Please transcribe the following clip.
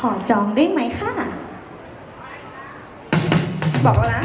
ขอจองได้ไหมคะ บอกแล้วนะ